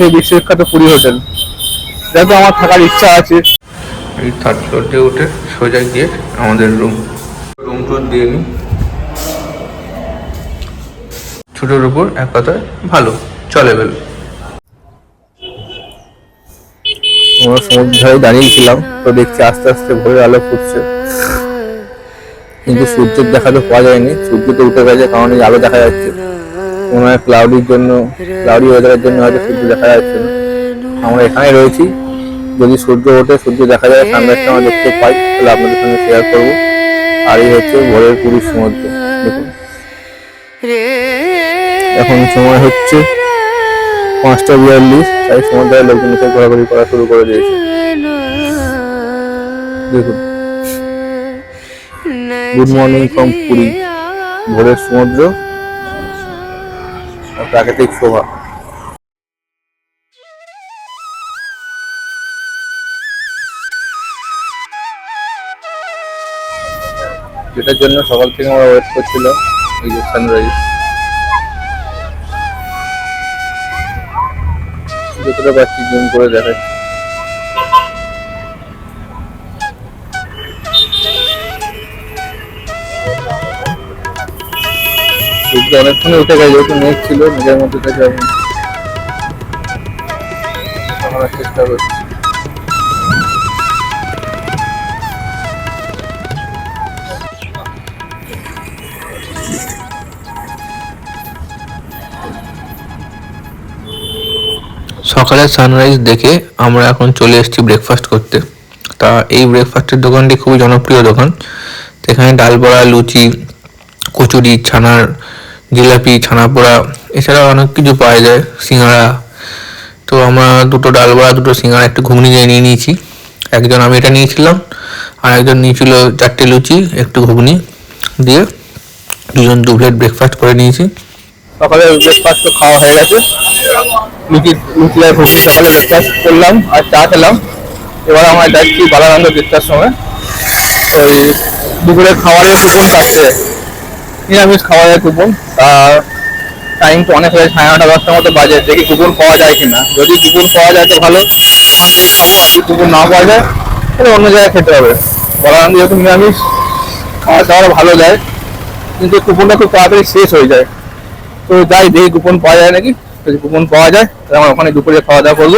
সেই বিশ্ববিখ্যাত পুরী হোটেল। যাতে আমার থাকার ইচ্ছা আছে। এই থার্ড ফ্লোর দিয়ে উঠে সোজা গিয়ে আমাদের রুম রুম টুর দিয়ে নিই ছোটোর উপর এক কথায় ভালো চলে বেল আমরা সমুদ্র ধারে দাঁড়িয়েছিলাম তো দেখছি আস্তে আস্তে ভোরের আলো ফুটছে। কিন্তু সূর্যের দেখা তো পাওয়া যায়নি। সূর্য তো উঠে গেছে কারণ এই আলো দেখা যাচ্ছে। মনে হয় ক্লাউডির জন্য, ক্লাউডি ওয়েদারের জন্য হয়তো সূর্য দেখা যাচ্ছে না। আমরা এখানে রয়েছি। যদি সূর্য ওঠে, সূর্য দেখা যায় সানরাইজটা আমরা দেখতে পাই, তাহলে আপনাদের সঙ্গে শেয়ার করব। আর এই হচ্ছে ভোরের পুরীর সমুদ্র এখন সময় হচ্ছে পাঁচটা বিয়াল্লিশ, তাই সমুদ্রের লোকজন এসে ঘোরাঘুরি করা শুরু করে দিয়েছে। দেখুন। গুড মর্নিং ফ্রম পুরী, ভোরের সমুদ্র। প্রাকৃতিক শোভা যেটার জন্য সকাল থেকে আমরা ওয়েট করছিল এই যে সানরাইজ যতটা পাচ্ছি জুম করে দেখাচ্ছি। সূর্য অনেকক্ষণ উঠে গেছে যেহেতু মেঘ ছিল, মেঘের মধ্যে থেকে আমি চেষ্টা করছি। সকালের সানরাইজ দেখে আমরা এখন চলে এসেছি ব্রেকফাস্ট করতে। তা এই ব্রেকফাস্টের দোকানটি খুবই জনপ্রিয় দোকান। এখানে ডাল বড়া, লুচি, কচুরি, ছানার জিলাপি ছানা পোড়া এছাড়াও অনেক কিছু পাওয়া যায়, সিঙ্গাড়া। তো আমরা দুটো ডাল বড়া, দুটো সিঙ্গাড়া একটু ঘুগনি নিয়ে নিয়েছি। একজন আমি এটা নিয়েছিলাম, আর একজন নিয়েছিল চারটে লুচি, একটু ঘুগনি দিয়ে দুজন দু প্লেট ব্রেকফাস্ট করে নিয়েছি। সকালে ব্রেকফাস্ট তো খাওয়া হয়ে গেছে। লুচি লুচি আর ঘুগনি সকালে ব্রেকফাস্ট করলাম আর চা খেলাম। এবার আমরা যাচ্ছি বালানন্দ দেড়টার সময় ওই দুপুরে খাবারের কুপন কাটতে নিরামিষ খাওয়া যায় কুপন আর টাইম তো অনেক হয়ে সাড়ে নটা, দশটার মতো বাজে। দেখি কুপন পাওয়া যায় কিনা। যদি কুপন পাওয়া যায় তো ভালো। থেকে আর যদি কুপন না পাওয়া যায়, তাহলে অন্য জায়গায় খেতে হবে। বালানন্দ যেহেতু নিরামিষ, খাওয়া দাওয়ার ভালো দেয় কিন্তু কুপনটা খুব তাড়াতাড়ি শেষ হয়ে যায়। তো যাই, দেখি কুপন পাওয়া যায় নাকি। যদি কুপন পাওয়া যায়, তাহলে আমরা ওখানে দুপুরে খাওয়া দাওয়া করব।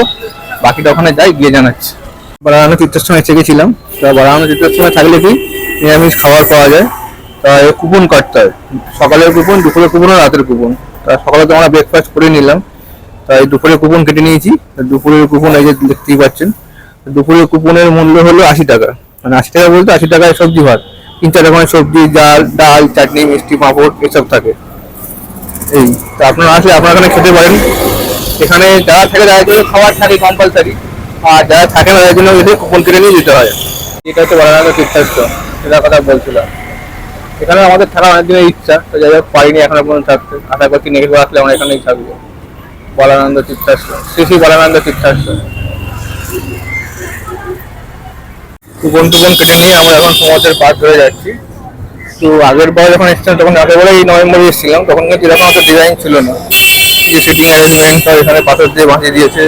বাকিটা ওখানে যাই, গিয়ে জানাচ্ছি। বারানো তীর্থের সময় চেকেছিলাম তা বারানো তীর্থের সময় থাকলে কি নিরামিষ খাবার পাওয়া যায়? তা কুপন কাটতে হয়। সকালের কুপন, দুপুরের কুপন আর রাতের কুপন। তা সকালে তো আমরা ব্রেকফাস্ট করে নিলাম। তাই দুপুরের কুপন কেটে নিয়েছি। তা দুপুরের কুপন এই যে দেখতেই পাচ্ছেন। দুপুরের কুপনের মূল্য হলো আশি টাকা। মানে আশি টাকা বলতে আশি টাকায় সবজি ভাত। তিন চার রকমের সবজি, ডাল ডাল, চাটনি, মিষ্টি, পাঁপড় এসব থাকে। এই, তো আপনারা আসলে আপনারা এখানে খেতে পারেন। এখানে যারা থাকে তাদের জন্য খাবার থাকে কম্পালসারি আর যারা থাকে না তাদের জন্য কুপন কেটে নিয়ে যেতে হয়। এটা হচ্ছে বারানাগর তীর্থার্থ সেটার কথা বলছিলাম। এখানে আমাদের থাকা অনেক দিনের ইচ্ছা, তো যাই হোক, পারিনি এখনও পর্যন্ত থাকতে। আশা করছি নেক্সট আসলে আমরা এখানেই থাকব। বলানন্দ তীর্থাশ্রম, শ্রী শ্রী বলানন্দ তীর্থাশ্রম। কুপন টুপন কেটে নিয়ে আমরা এখন সমুদ্রের পাশ ধরে যাচ্ছি। তো আগের বার যখন এসেছিলাম, তখন আগের বারে এই নভেম্বরে এসেছিলাম, তখন কিন্তু এরকম একটা ডিজাইন ছিল না। যে সিটিং অ্যারেঞ্জমেন্ট আর এখানে পাথর দিয়ে বাঁধিয়ে দিয়েছে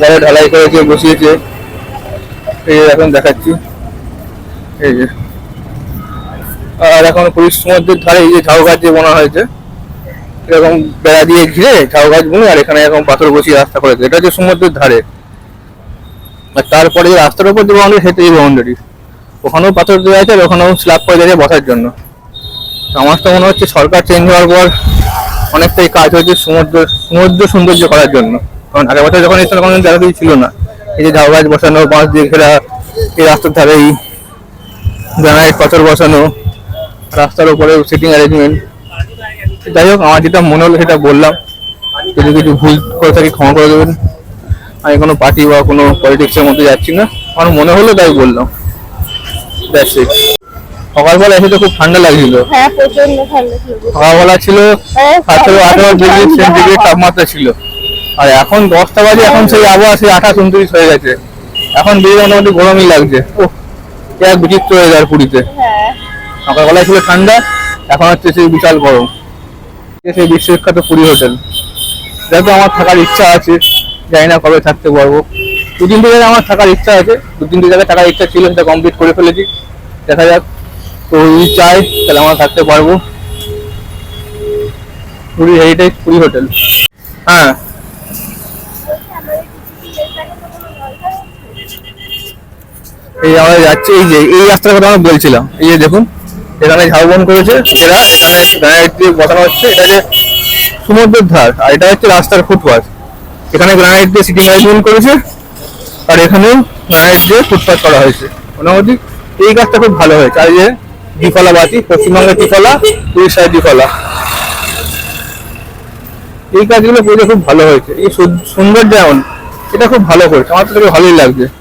বড় ঢালাই করেছে, বসিয়েছে। এই এখন দেখাচ্ছি। এই যে। আর এখন পুলিশ সমুদ্রের ধারে এই যে ঝাউ গাছ যে বোনা হয়েছে, এরকম বেড়া দিয়ে ঘিরে ঝাউ গাছ বুনে আর এখানে এরকম পাথর বসিয়ে রাস্তা করেছে। এটা হচ্ছে সমুদ্রের ধারে। আর তারপরে যে রাস্তার উপর যে বাউন্ডারি সেটা এই বাউন্ডারি ওখানেও পাথর দেওয়া আছে আর ওখানেও স্ল্যাব করে দিয়েছে বসার জন্য। আমার তো মনে হচ্ছে সরকার চেঞ্জ হওয়ার পর অনেকটাই কাজ হয়েছে সমুদ্র সমুদ্র সৌন্দর্য করার জন্য। কারণ আগের বছর যখন কিন্তু এত কিছু ছিল না। এই যে ঝাউ গাছ বসানো, বাঁশ দিয়ে ঘেরা, এই রাস্তার ধারেই গ্রানাইট পাথর বসানো রাস্তার উপরে সিটিং অ্যারেঞ্জমেন্ট যাই হোক আমার যেটা মনে হলো সেটা বললাম। যদি কিছু ভুল করে থাকি ক্ষমা করে দেবেন। আমি কোনো পার্টি বা কোনো পলিটিক্সের মধ্যে যাচ্ছি না। আমার মনে হলো তাই বললাম। That's it. সকালবেলা এসে তো খুব ঠান্ডা লাগছিল। হ্যাঁ সকালবেলা ছিল সতেরো আঠারো ডিগ্রি সেন্টিগ্রেড তাপমাত্রা ছিল। আর এখন দশটা বাজে এখন সেই আবহাওয়া সেই আঠাশ উনত্রিশ হয়ে গেছে। এখন বেরিয়ে মোটামুটি গরমই লাগছে। ও এক বিচিত্র হয়ে যায় পুরীতে। হ্যাঁ সকালবেলায় ছিল ঠান্ডা, এখন হচ্ছে সেই বিশাল গরম। সেই বিশ্ববিখ্যাত পুরী হোটেল। যাতে আমার থাকার ইচ্ছা আছে, জানি না কবে থাকতে পারব। দু তিনটে জায়গায় আমার থাকার ইচ্ছা আছে দু তিনটে জায়গায় থাকার ইচ্ছা ছিল, সেটা কমপ্লিট করে ফেলেছি। দেখা যাক, তো যদি চাই, তাহলে আমরা থাকতে পারব। Puri heritage Puri hotel. হ্যাঁ। এই আমরা যাচ্ছি এই যে, এই রাস্তার কথা আমরা বলছিলাম। এই যে দেখুন এখানে ঝাউবন করেছে, এরা এখানে গ্রানাইট দিয়ে বসানো হচ্ছে, এটা যে সমুদ্রের ধার, আর এটা হচ্ছে রাস্তার ফুটপাথ এখানে গ্রানাইট দিয়ে সিটিং অ্যারেঞ্জমেন্ট করেছে, আর এখানেও গ্রানাইট দিয়ে ফুটপাথ করা হয়েছে। মোটামুটি এই কাজটা খুব ভালো হয়েছে। আর যে দ্বিফলা বাতি, পশ্চিমবঙ্গের দ্বিফলা, উড়িষ্যার দ্বিফলা। এই কাজগুলো করে খুব ভালো হয়েছে। এই সু- সুন্দর যেমন এটা খুব ভালো করেছে। আমার তো ভালোই লাগছে।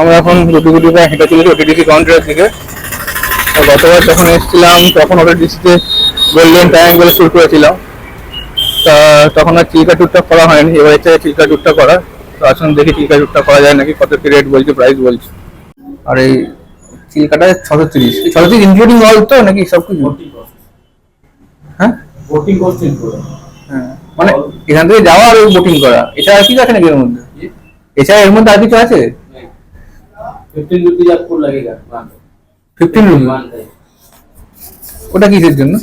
আমরা এখন গুটি গুটি করে হেঁটে চলেছি ওটিডিসি কাউন্টারের দিকে। গতবার যখন এসেছিলাম তখন ওটিডিসিতে গোল্ডেন ট্রায়াঙ্গেল শুরু করেছিলাম। তা তখন আর চিল্কা টুরটা করা হয়নি। এবার হচ্ছে চিল্কা টুরটা করা। তো আসুন দেখি চিল্কা টুরটা করা যায় নাকি কত কি রেট বলছে প্রাইস বলছে। আর এই চিল্কাটা ছশো তিরিশ ছশো তিরিশ ইনক্লুডিং অল তো নাকি সব কিছু? হ্যাঁ? বোটিং করছে হ্যাঁ। মানে এখান থেকে যাওয়া আর বোটিং করা। এছাড়া আর কিছু আছে নাকি এর মধ্যে? এছাড়া এর মধ্যে আর কিছু আছে? फिफ्टीन रुपीज आपको लगेगा ফিফটিন রুপি ওটা কিসের জন্য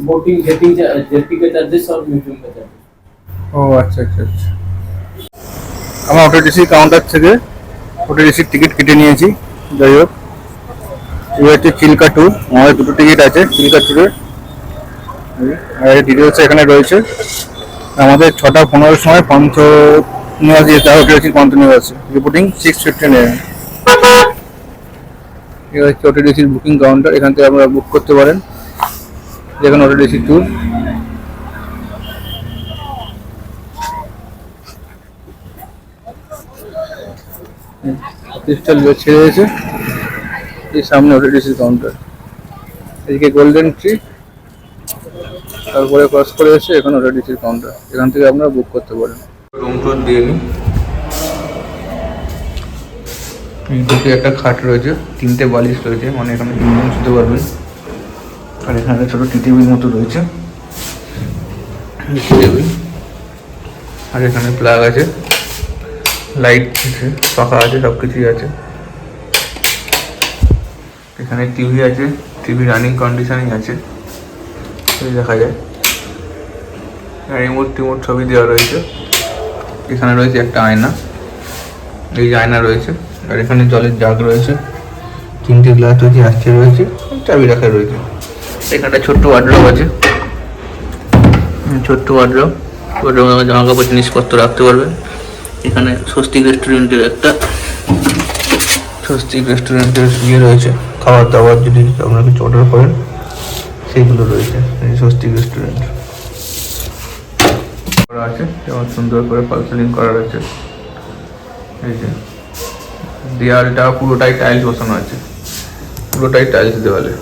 बोटिंग जेटिंग जेटिंग का चार्जेस और म्यूजियम का चार्जेस ও আচ্ছা আচ্ছা আচ্ছা আমার অটোডিসি কাউন্টার থেকে অটোডিসির টিকিট কেটে নিয়েছি যাই হোক এবার হচ্ছে চিল্কা ট্যুর আমাদের দুটো টিকিট আছে চিল্কা ট্যুরের আর ডিটেলস এখানে রয়েছে আমাদের ছটা পনেরোর সময় পঞ্চ নিবাস যেতে হবে অটোডিসি পঞ্চ নিবাসে রিপোর্টিং সিক্স ফিফটিন এম এটা হচ্ছে অটোডিসির বুকিং কাউন্টার এখান থেকে আপনারা বুক করতে পারেন। যেখানে অটোডিসি ট্যুর ক্রিস্টাল ছেড়ে দিয়েছে। এই সামনে ওটিডিসি কাউন্টার এদিকে গোল্ডেন ট্রি তারপরে ক্রস করে এসে এখানে ওটিডিসির কাউন্টার এখান থেকে আপনারা বুক করতে পারেন। রুম টুর দিয়ে নিই দিকে একটা খাট রয়েছে, তিনটে বালিশ রয়েছে মানে এখানে তিনজন শুতে পারবেন। আর এখানে ছোটো টি টেবিল মতো রয়েছে। আর এখানে প্লাগ আছে, লাইট আছে, পাখা আছে সব কিছুই আছে। এখানে টিভি আছে, টিভি রানিং কন্ডিশনিং আছে। দেখা যায়। রিমোট টিমোট ছবি দেওয়া রয়েছে। এখানে রয়েছে একটা আয়না। এই আয়না রয়েছে। আর এখানে জলের জাগ রয়েছে। তিনটে গ্লাস রয়েছে আসছে রয়েছে। চাবি রাখা রয়েছে। এখানে ছোট্ট ওয়ার্ড্রপ আছে। ছোট্ট ওয়ার্ড্রপ ওয়ার্ড্রপে জামা কাপড় জিনিসপত্র রাখতে পারবেন এখানে স্বস্তিক রেস্টুরেন্টের একটা, স্বস্তিক রেস্টুরেন্টের ইয়ে রয়েছে। খাবার দাবার যদি আপনারা কিছু অর্ডার করেন, সেইগুলো রয়েছে স্বস্তিক রেস্টুরেন্ট করা আছে, যেমন সুন্দর করে ফল সিলিং করা রয়েছে। এই যে। দেওয়ালটা পুরোটাই টাইলস বসানো আছে। পুরোটাই টাইলস দেওয়ালে।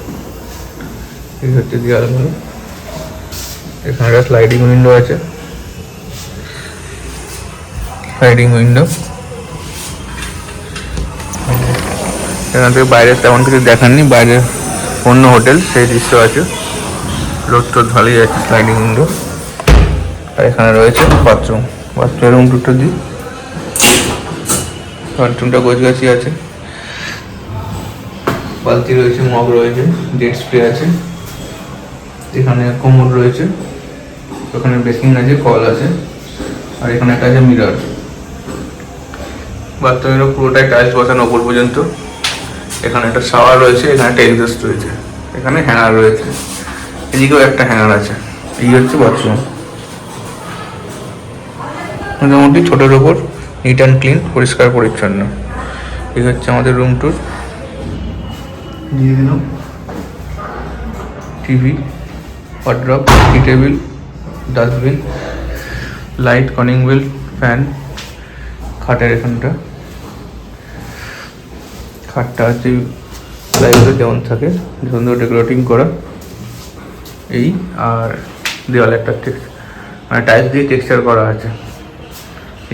এই হচ্ছে দেওয়ালগুলো এখানে একটা স্লাইডিং উইন্ডো আছে। স্লাইডিং উইন্ডো এখান থেকে বাইরে তেমন কিছু দেখাননি। বাইরে অন্য হোটেল, সেই দৃশ্য আছে। রোদ টোদ ভালোই আছে স্লাইডিং উইন্ডো আর এখানে রয়েছে বাথরুম বাথরুমের রুম দুটো দিই। বাথরুমটা গোছগাছি আছে। বালতি রয়েছে, মগ রয়েছে জেট স্প্রে আছে। এখানে কোমর রয়েছে ওখানে বেসিন আছে, কল আছে, আর এখানে একটা আছে মিরর বাথরুমেরও পুরোটাই টাইলস বসানো ওপর পর্যন্ত। এখানে একটা শাওয়ার রয়েছে, এখানে একটা এক্সস্ট রয়েছে, এখানে হ্যাঙ্গার রয়েছে। এদিকেও একটা হ্যাঙ্গার আছে, এই হচ্ছে বাথরুম মোটামুটি ছোটোর ওপর নিট অ্যান্ড ক্লিন পরিষ্কার পরিচ্ছন্ন। এই হচ্ছে আমাদের রুম দিয়ে দিলাম। টিভি ওয়ার্ড্রপ টি table dustbin light calling bell fan খাটের এখানটা। খাটটা হচ্ছে প্লাইউডে যেমন থাকে সুন্দর ডেকোরেটিং করা। এই আর দেওয়ালে একটা টেক্স মানে টাইলস দিয়ে টেক্সচার করা আছে।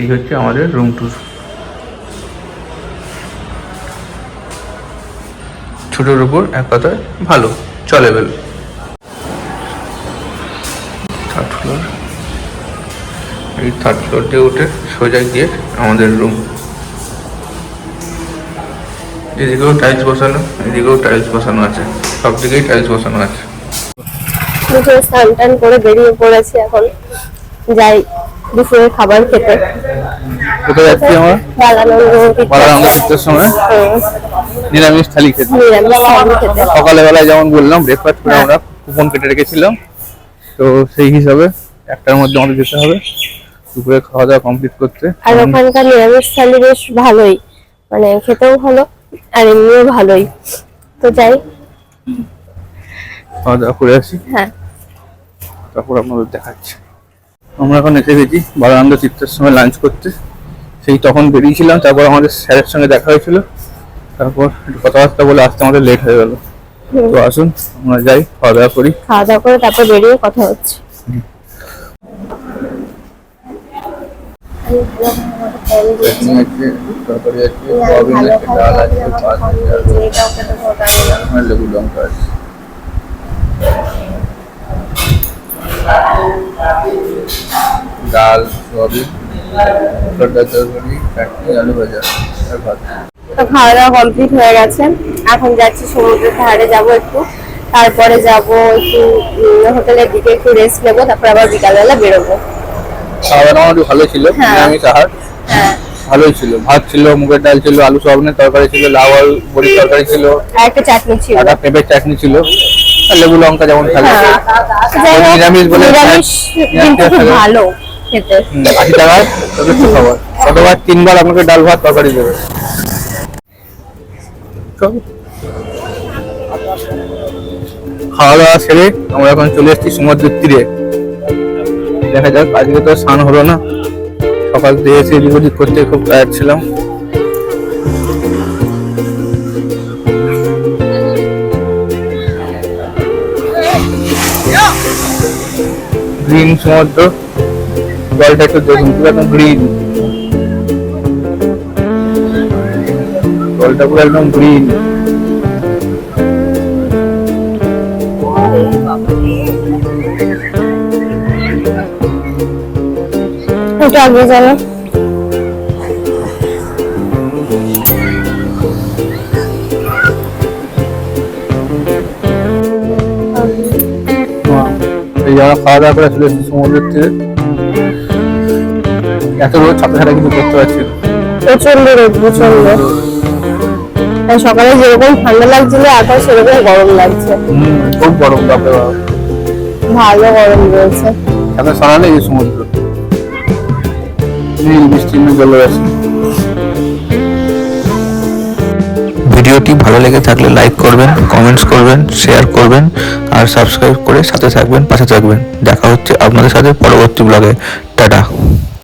এই হচ্ছে আমাদের রুম টুর ছোটোর উপর এক কথায় ভালো চলেবেল থার্ড ফ্লোর এই থার্ড ফ্লোর দিয়ে উঠে সোজা গিয়ে আমাদের রুম এদিকেও টাইলস বসানো, এদিকেও টাইলস বসানো আছে। সব দিকেই টাইলস বসানো আছে। স্নান টান করে বেরিয়ে পড়েছি এখন। যাই। দুপুরের খাবার খেতে। কোথায় যাচ্ছি আমরা? বালানন্দ শীতের সময়? নিরামিষ থালি খেতে। নিরামিষ থালি খেতে। সকালে বেলায় যেমন বললাম ব্রেকফাস্ট করে আমরা কুপন কেটে রেখেছিলাম। তো সেই হিসাবে একটার মধ্যে আমাদের যেতে হবে। দুপুরে খাওয়া দাওয়া কমপ্লিট করতে। আর ওখানকার নিরামিষ থালি বেশ ভালোই। মানে খেতেও ভালো আর এমনিও ভালোই। তো যাই। খাওয়া দাওয়া করে আসি। হ্যাঁ। তারপর আপনাদের দেখাচ্ছি। আমরা এখন এসে গেছি বালানন্দ চিত্রের সময় লাঞ্চ করতে। সেই তখন বেরিয়েছিলাম তারপর আমাদের স্যারের সঙ্গে দেখা হয়েছিল। তারপর একটু কথাবার্তা বলে আসতে আমাদের লেট হয়ে গেল। তো আসুন আমরা যাই খাওয়া দাওয়া করি। খাওয়া দাওয়া করে তারপর বেরিয়ে কথা হচ্ছে। লেবু লঙ্কা আছে ডাল সয়াবিন তরকারি চাটনি আলু ভাজা আর ভাত। তো খাওয়া দাওয়া কমপ্লিট হয়ে গেছে। এখন যাচ্ছি সমুদ্রের ধারে যাব একটু। তারপরে যাব একটু হোটেলের দিকে একটু রেস্ট নেব তারপর আবার বিকালবেলা বেরোবো। খাওয়া দাওয়া একটু ভালো ছিল হ্যাঁ। নিরামিষ আহার। হ্যাঁ। ভালোই ছিল। ভাত ছিল মুগের ডাল ছিল আলু সয়াবিনের তরকারি ছিল লাউ আলু বড়ির তরকারি ছিল। একটা চাটনি ছিল। একটা পেঁপের চাটনি ছিল। লেবু লঙ্কা যেমন থাকে হ্যাঁ নিরামিষ বলে ভালো খেতে। আশি টাকায় যথেষ্ট খাবার তিনবার আপনাকে ডাল ভাত তরকারি দেবে। খাওয়া দাওয়া সেরে আমরা এখন চলে এসেছি সমুদ্রের তীরে। দেখা যাক আজকে তো স্নান হলো না। সকাল দিয়ে এসে এদিক ওদিক করতে খুব টায়ার্ড ছিলাম। গ্রিন সমুদ্র। জলটা একটু দেখুন, পুরো একদম গ্রিন জলটা পুরো একদম গ্রিন ওটা আগে জানো। যারা খাওয়া দাওয়া করে চলে এসেছি সমুদ্রের তীরে এত রোদ ছাতা ছাড়া কিন্তু করতে পারছি প্রচণ্ড রোদ প্রচণ্ড। সকালে যেরকম ঠান্ডা লাগছিল এখন সেরকম গরম লাগছে। খুব গরম বাপরে বাপ ভালো গরম রয়েছে। এত সারা নেই সমুদ্র। নীল বিস্তীর্ণ জলরাশি। ভিডিওটি ভালো লেগে থাকলে লাইক করবেন কমেন্টস করবেন শেয়ার করবেন, আর সাবস্ক্রাইব করে সাথে থাকবেন, পাশে থাকবেন। দেখা হচ্ছে আপনাদের সাথে পরবর্তী ব্লগে টাটা।